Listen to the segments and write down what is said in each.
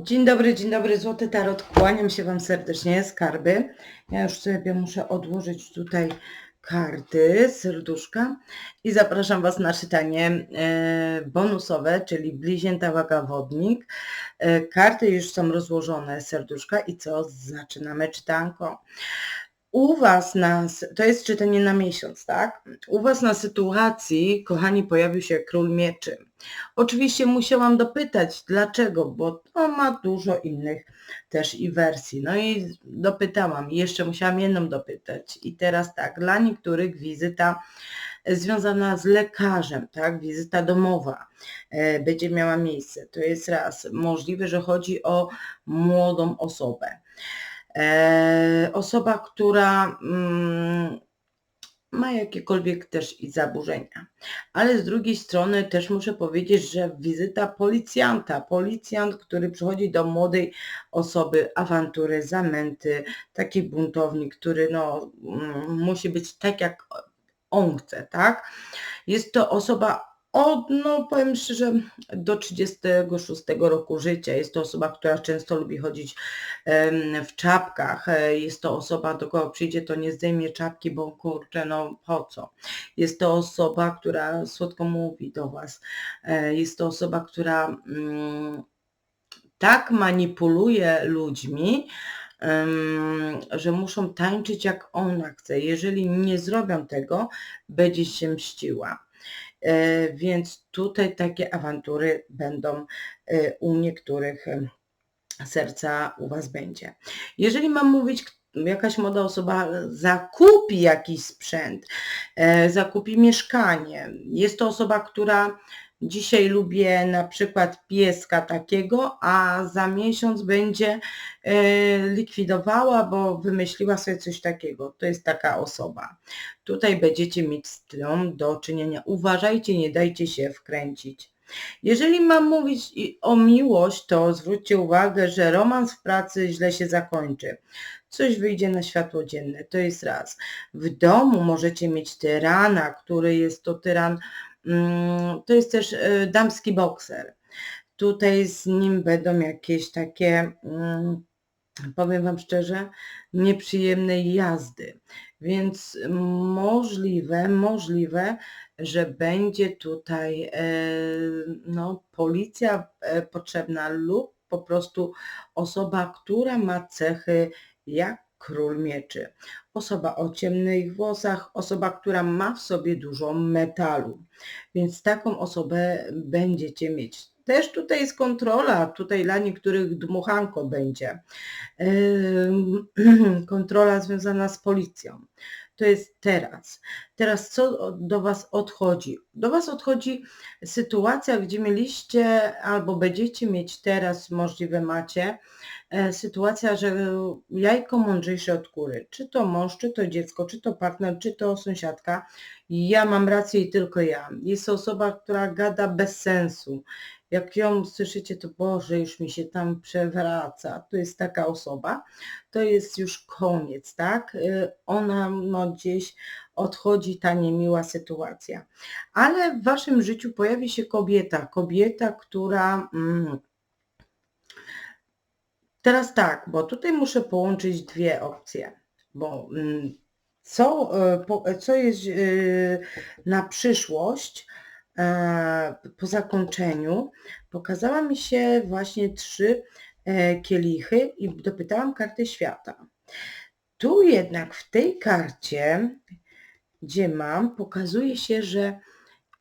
Dzień dobry, dzień dobry, Złoty Tarot. Kłaniam się Wam serdecznie, skarby. Ja już sobie muszę odłożyć tutaj karty, serduszka i zapraszam Was na czytanie e, bonusowe, czyli Bliźnięta Waga Wodnik. E, karty już są rozłożone, serduszka i co? Zaczynamy czytanko. U Was na, to jest czytanie na miesiąc, tak? U Was na sytuacji, kochani, pojawił się Król Mieczy. Oczywiście musiałam dopytać, dlaczego, bo to ma dużo innych też i wersji. No i dopytałam, jeszcze musiałam jedną dopytać. I teraz tak, dla niektórych wizyta związana z lekarzem, tak, wizyta domowa e, będzie miała miejsce. To jest raz. Możliwe, że chodzi o młodą osobę. E, osoba, która mm, ma jakiekolwiek też i zaburzenia. Ale z drugiej strony też muszę powiedzieć, że wizyta policjanta, policjant, który przychodzi do młodej osoby, awantury, zamęty, taki buntownik, który no, mm, musi być tak jak on chce, tak? Jest to osoba od, no powiem szczerze, do 36 roku życia. Jest to osoba, która często lubi chodzić w czapkach. Jest to osoba, do kogo przyjdzie, to nie zdejmie czapki, bo kurczę, no po co? Jest to osoba, która słodko mówi do Was. E, jest to osoba, która mm, tak manipuluje ludźmi, że muszą tańczyć jak ona chce. Jeżeli nie zrobią tego, będzie się mściła. E, więc tutaj takie awantury będą e, u niektórych e, serca u Was będzie. Jeżeli mam mówić, jakaś młoda osoba zakupi jakiś sprzęt, zakupi mieszkanie, jest to osoba, która Dzisiaj lubię na przykład pieska takiego, a za miesiąc będzie e, likwidowała, bo wymyśliła sobie coś takiego. To jest taka osoba. Tutaj będziecie mieć z do czynienia. Uważajcie, nie dajcie się wkręcić. Jeżeli mam mówić o miłość, to zwróćcie uwagę, że romans w pracy źle się zakończy. Coś wyjdzie na światło dzienne, to jest raz. W domu możecie mieć tyrana, który jest to tyran to jest też e, damski bokser. Tutaj z nim będą jakieś takie, mm, powiem Wam szczerze, nieprzyjemne jazdy. Więc możliwe, możliwe, że będzie tutaj e, no, policja e, potrzebna lub po prostu osoba, która ma cechy jak król mieczy. Osoba o ciemnych włosach, osoba, która ma w sobie dużo metalu. Więc taką osobę będziecie mieć. Też tutaj jest kontrola, tutaj dla niektórych dmuchanko będzie. Kontrola związana z policją to jest teraz. Teraz co do Was odchodzi? Do Was odchodzi sytuacja, gdzie mieliście albo będziecie mieć teraz, możliwe macie, e, sytuacja, że jajko mądrzejsze od kury. Czy to mąż, czy to dziecko, czy to partner, czy to sąsiadka. Ja mam rację i tylko ja. Jest to osoba, która gada bez sensu. Jak ją słyszycie, to Boże, już mi się tam przewraca. To jest taka osoba, to jest już koniec, tak? Y, ona no, gdzieś odchodzi ta niemiła sytuacja. Ale w waszym życiu pojawi się kobieta, kobieta, która... Mm, teraz tak, bo tutaj muszę połączyć dwie opcje, bo mm, co, y, co jest y, na przyszłość, po zakończeniu pokazała mi się właśnie trzy e, kielichy i dopytałam karty świata. Tu jednak w tej karcie, gdzie mam, pokazuje się, że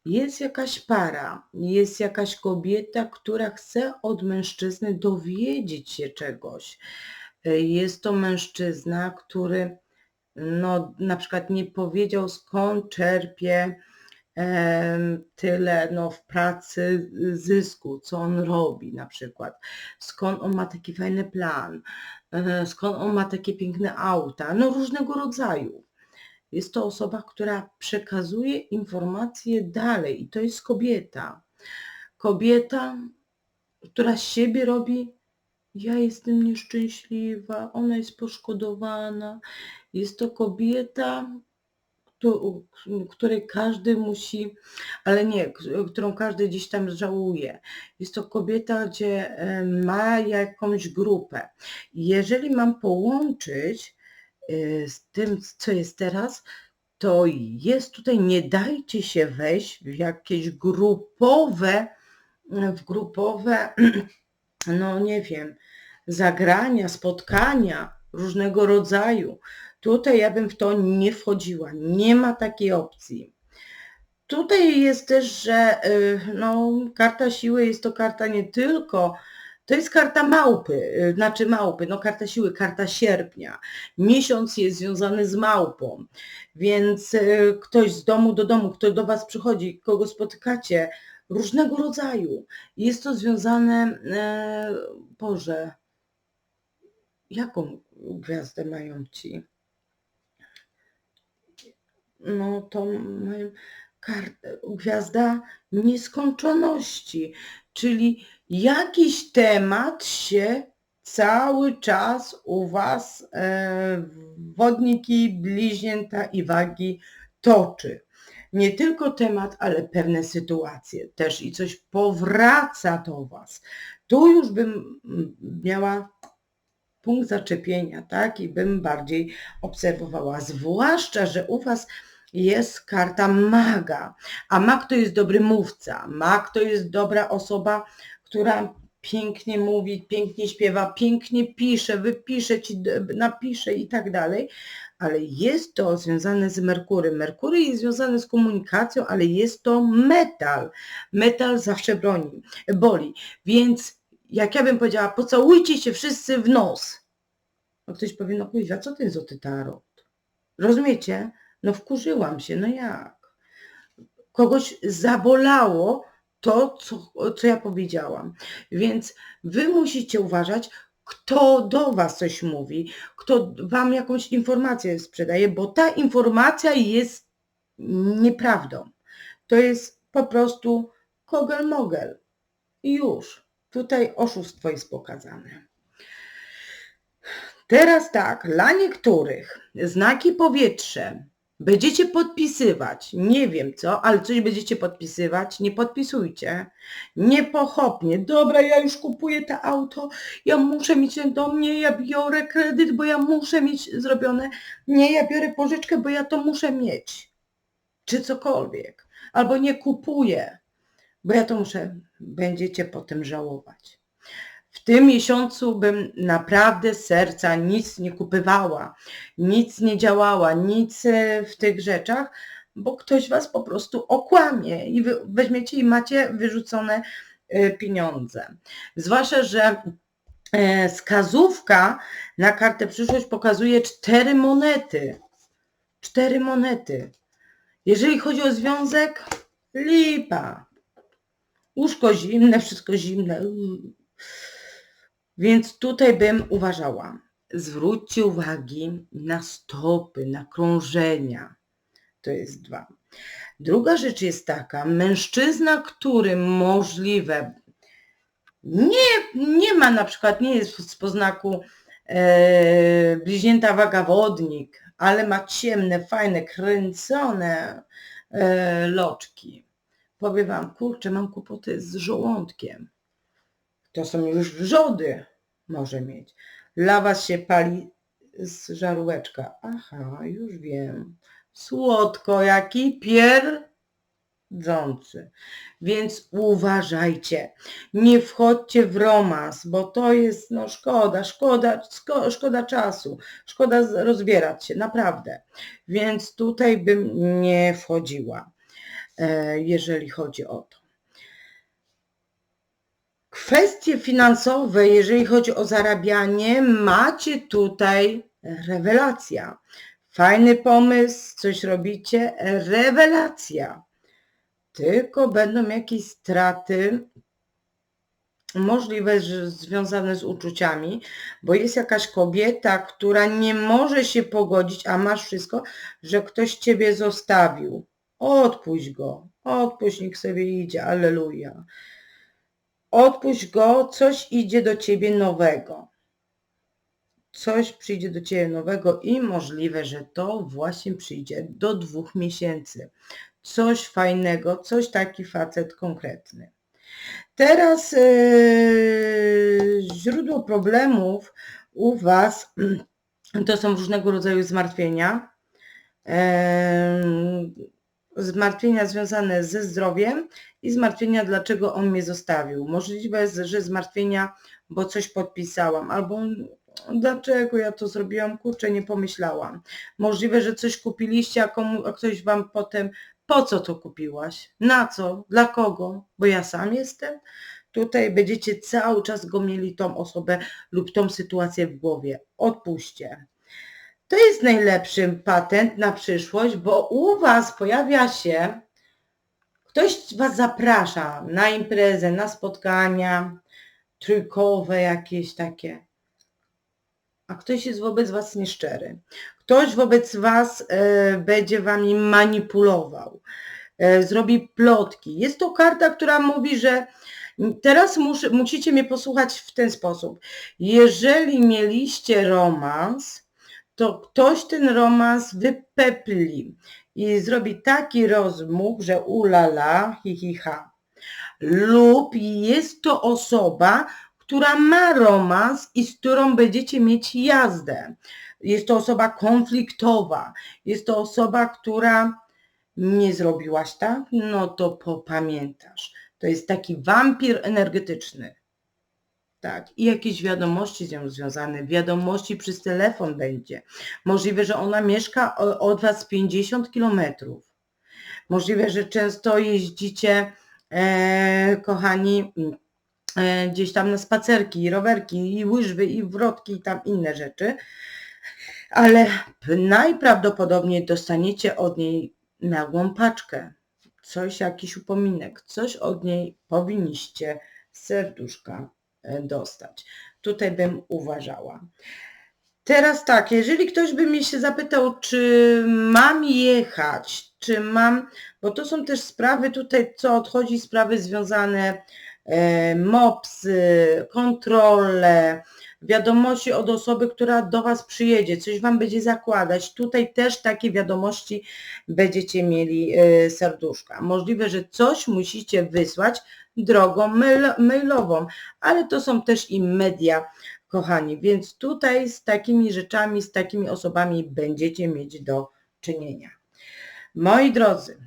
jest jakaś para, jest jakaś kobieta, która chce od mężczyzny dowiedzieć się czegoś. E, jest to mężczyzna, który no, na przykład nie powiedział skąd czerpie tyle no, w pracy zysku, co on robi na przykład, skąd on ma taki fajny plan, e, skąd on ma takie piękne auta, no różnego rodzaju. Jest to osoba, która przekazuje informacje dalej i to jest kobieta. Kobieta, która z siebie robi, ja jestem nieszczęśliwa, ona jest poszkodowana. Jest to kobieta, której każdy musi, ale nie, którą każdy gdzieś tam żałuje. Jest to kobieta, gdzie ma jakąś grupę. Jeżeli mam połączyć e, z tym, co jest teraz, to jest tutaj, nie dajcie się wejść w jakieś grupowe, w grupowe, no nie wiem, zagrania, spotkania różnego rodzaju. Tutaj ja bym w to nie wchodziła. Nie ma takiej opcji. Tutaj jest też, że y, no, karta siły jest to karta nie tylko, to jest karta małpy, y, znaczy małpy, no karta siły, karta sierpnia. Miesiąc jest związany z małpą, więc y, ktoś z domu do domu, kto do Was przychodzi, kogo spotykacie, różnego rodzaju. Jest to związane, e, Boże, jaką gwiazdę mają ci? No to gwiazda nieskończoności, czyli jakiś temat się cały czas u Was e, wodniki, bliźnięta i wagi toczy. Nie tylko temat, ale pewne sytuacje też i coś powraca do Was. Tu już bym miała punkt zaczepienia, tak? I bym bardziej obserwowała. Zwłaszcza, że u Was jest karta maga, a mag to jest dobry mówca, mag to jest dobra osoba, która pięknie mówi, pięknie śpiewa, pięknie pisze, wypisze ci, napisze i tak dalej, ale jest to związane z Merkurem. Merkury jest związany z komunikacją, ale jest to metal. Metal zawsze broni, boli, więc jak ja bym powiedziała, pocałujcie się wszyscy w nos. No ktoś powie, no kuźwa, co to jest złoty tarot? Rozumiecie? No wkurzyłam się, no jak? Kogoś zabolało to, co, co ja powiedziałam. Więc wy musicie uważać, kto do was coś mówi, kto wam jakąś informację sprzedaje, bo ta informacja jest nieprawdą. To jest po prostu kogel-mogel. I już. Tutaj oszustwo jest pokazane. Teraz tak, dla niektórych znaki powietrze będziecie podpisywać, nie wiem co, ale coś będziecie podpisywać, nie podpisujcie, niepochopnie, dobra, ja już kupuję to auto, ja muszę mieć do mnie, ja biorę kredyt, bo ja muszę mieć zrobione, nie, ja biorę pożyczkę, bo ja to muszę mieć, czy cokolwiek, albo nie kupuję, bo ja to muszę, będziecie potem żałować. W tym miesiącu bym naprawdę z serca nic nie kupywała, nic nie działała, nic e, w tych rzeczach, bo ktoś was po prostu okłamie i wy weźmiecie i macie wyrzucone e, pieniądze. Zwłaszcza, że e, skazówka na kartę przyszłość pokazuje cztery monety. Cztery monety. Jeżeli chodzi o związek, lipa. Łóżko zimne, wszystko zimne. Więc tutaj bym uważała, zwróćcie uwagi na stopy, na krążenia. To jest dwa. Druga rzecz jest taka, mężczyzna, który możliwe nie, nie ma na przykład, nie jest z poznaku e, bliźnięta waga wodnik, ale ma ciemne, fajne, kręcone e, loczki. Powiem wam, kurczę, mam kłopoty z żołądkiem. To są już wrzody może mieć. Dla was się pali z żaróweczka. Aha, już wiem. Słodko, jaki pierdzący. Więc uważajcie. Nie wchodźcie w romans, bo to jest no szkoda, szkoda, szko, szkoda czasu. Szkoda rozbierać się, naprawdę. Więc tutaj bym nie wchodziła, e, jeżeli chodzi o to. Kwestie finansowe, jeżeli chodzi o zarabianie, macie tutaj rewelacja. Fajny pomysł, coś robicie, rewelacja. Tylko będą jakieś straty, możliwe, że związane z uczuciami, bo jest jakaś kobieta, która nie może się pogodzić, a masz wszystko, że ktoś ciebie zostawił. Odpuść go, odpuść, niech sobie idzie, alleluja. Odpuść go, coś idzie do ciebie nowego. coś przyjdzie do Ciebie nowego i możliwe, że to właśnie przyjdzie do dwóch miesięcy. Coś fajnego, coś taki facet konkretny. Teraz yy, źródło problemów u Was to są różnego rodzaju zmartwienia. Em, Zmartwienia związane ze zdrowiem i zmartwienia, dlaczego on mnie zostawił. Możliwe jest, że zmartwienia, bo coś podpisałam, albo dlaczego ja to zrobiłam, kurczę, nie pomyślałam. Możliwe, że coś kupiliście, a, komu, a ktoś wam potem, po co to kupiłaś? Na co? Dla kogo? Bo ja sam jestem? Tutaj będziecie cały czas go mieli tą osobę lub tą sytuację w głowie. Odpuśćcie. To jest najlepszy patent na przyszłość, bo u Was pojawia się, ktoś Was zaprasza na imprezę, na spotkania trójkowe jakieś takie, a ktoś jest wobec Was nieszczery. Ktoś wobec Was e, będzie Wami manipulował, e, zrobi plotki. Jest to karta, która mówi, że teraz mus, musicie mnie posłuchać w ten sposób. Jeżeli mieliście romans, to ktoś ten romans wypepli i zrobi taki rozmuch, że ulala, hi, hi, ha. Lub jest to osoba, która ma romans i z którą będziecie mieć jazdę. Jest to osoba konfliktowa. Jest to osoba, która nie zrobiłaś tak, no to popamiętasz. To jest taki wampir energetyczny. Tak, i jakieś wiadomości z nią związane, wiadomości przez telefon będzie. Możliwe, że ona mieszka od Was 50 kilometrów. Możliwe, że często jeździcie, e, kochani, e, gdzieś tam na spacerki, i rowerki, i łyżwy, i wrotki, i tam inne rzeczy. Ale najprawdopodobniej dostaniecie od niej nagłą paczkę. Coś, jakiś upominek, coś od niej powinniście serduszka dostać. Tutaj bym uważała. Teraz tak, jeżeli ktoś by mnie się zapytał, czy mam jechać, czy mam, bo to są też sprawy tutaj, co odchodzi, sprawy związane e, MOPSy, kontrole, wiadomości od osoby, która do Was przyjedzie, coś Wam będzie zakładać. Tutaj też takie wiadomości będziecie mieli e, serduszka. Możliwe, że coś musicie wysłać drogą mail, mailową, ale to są też i media, kochani, więc tutaj z takimi rzeczami, z takimi osobami będziecie mieć do czynienia. Moi drodzy,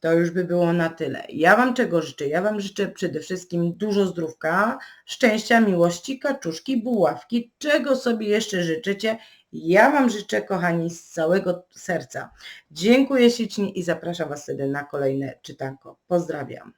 to już by było na tyle. Ja Wam czego życzę? Ja Wam życzę przede wszystkim dużo zdrówka, szczęścia, miłości, kaczuszki, buławki, czego sobie jeszcze życzycie. Ja Wam życzę, kochani, z całego serca. Dziękuję ślicznie i zapraszam Was wtedy na kolejne czytanko. Pozdrawiam.